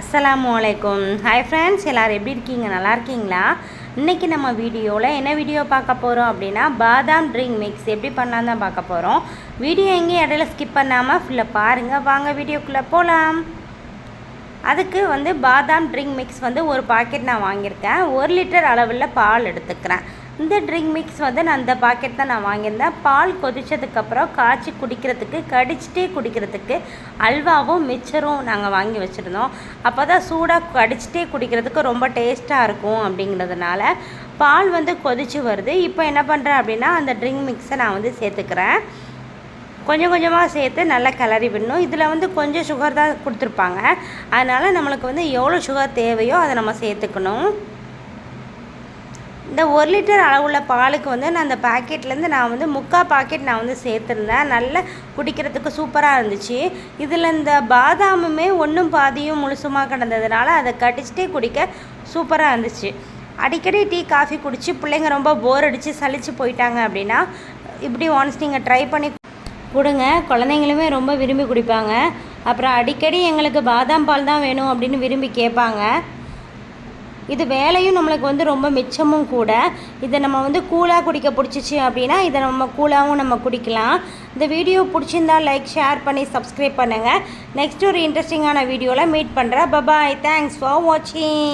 அஸ்ஸலாமு அலைக்கும். Hi friends எல்லோரும் எப்படி இருக்கீங்க? நல்லா இருக்கீங்களா? இன்றைக்கி நம்ம வீடியோவில் என்ன வீடியோ பார்க்க போகிறோம் அப்படின்னா பாதாம் ட்ரிங்க் மிக்ஸ் எப்படி பண்ணலாம் தான் பார்க்க போகிறோம் வீடியோ எங்கேயும் இடையில ஸ்கிப் பண்ணாமல் ஃபுல்லாக பாருங்கள் வாங்க வீடியோக்குள்ளே போகலாம் அதுக்கு வந்து பாதாம் ட்ரிங்க் மிக்ஸ் வந்து ஒரு பாக்கெட் நான் வாங்கியிருக்கேன். ஒரு லிட்டர் அளவில் பால் எடுத்துக்கிறேன். இந்த ட்ரிங்க் மிக்ஸ் வந்து நான் அந்த பாக்கெட் தான் நான் வாங்கியிருந்தேன். பால் கொதித்ததுக்கப்புறம் காய்ச்சி குடிக்கிறதுக்கு கடிச்சிட்டே குடிக்கிறதுக்கு அல்வாவும் மிச்சரும் நாங்கள் வாங்கி வச்சுருந்தோம். அப்போ தான் சூடாக கடிச்சிட்டே குடிக்கிறதுக்கு ரொம்ப டேஸ்ட்டாக இருக்கும் அப்படிங்கிறதுனால பால் வந்து கொதிச்சு வருது. இப்போ என்ன பண்ணுறேன் அப்படின்னா அந்த ட்ரிங்க் மிக்ஸை நான் வந்து சேர்த்துக்கிறேன். கொஞ்சம் கொஞ்சமாக சேர்த்து நல்லா கிளறி விடணும். இதில் வந்து கொஞ்சம் சுகர் தான் கொடுத்துருப்பாங்க. அதனால் நம்மளுக்கு வந்து எவ்வளோ சுகர் தேவையோ அதை நம்ம சேர்த்துக்கணும். இந்த ஒரு லிட்டர் அளவுள்ள பாலுக்கு வந்து நான் அந்த பாக்கெட்லேருந்து நான் வந்து முக்கால் பாக்கெட் நான் வந்து சேர்த்துருந்தேன். நல்லா குடிக்கிறதுக்கு சூப்பராக இருந்துச்சு. இதில் இந்த பாதாமுமே ஒன்றும் பாதியும் முழுசுமாக கிடந்ததுனால அதை கடிச்சிட்டே குடிக்க சூப்பராக இருந்துச்சு. அடிக்கடி டீ காஃபி குடித்து பிள்ளைங்க ரொம்ப போர் அடித்து சளிச்சு போயிட்டாங்க அப்படின்னா இப்படி ஒன்ஸ் நீங்கள் ட்ரை பண்ணி கொடுங்க. குழந்தைங்களுமே ரொம்ப விரும்பி குடிப்பாங்க. அப்புறம் அடிக்கடி எங்களுக்கு பாதாம் பால் தான் வேணும் அப்படின்னு விரும்பி கேட்பாங்க. இது வேலையும் நம்மளுக்கு வந்து ரொம்ப மிச்சமும் கூட. இதை நம்ம வந்து கூலாக குடிக்க பிடிச்சிச்சு அப்படின்னா இதை நம்ம கூலாகவும் நம்ம குடிக்கலாம். இந்த வீடியோ பிடிச்சிருந்தா லைக் ஷேர் பண்ணி சப்ஸ்கிரைப் பண்ணுங்கள் நெக்ஸ்ட் ஒரு இன்ட்ரெஸ்டிங்கான வீடியோவில் மீட் பண்ணுறேன் பபாய் தேங்க்ஸ் ஃபார் வாட்சிங்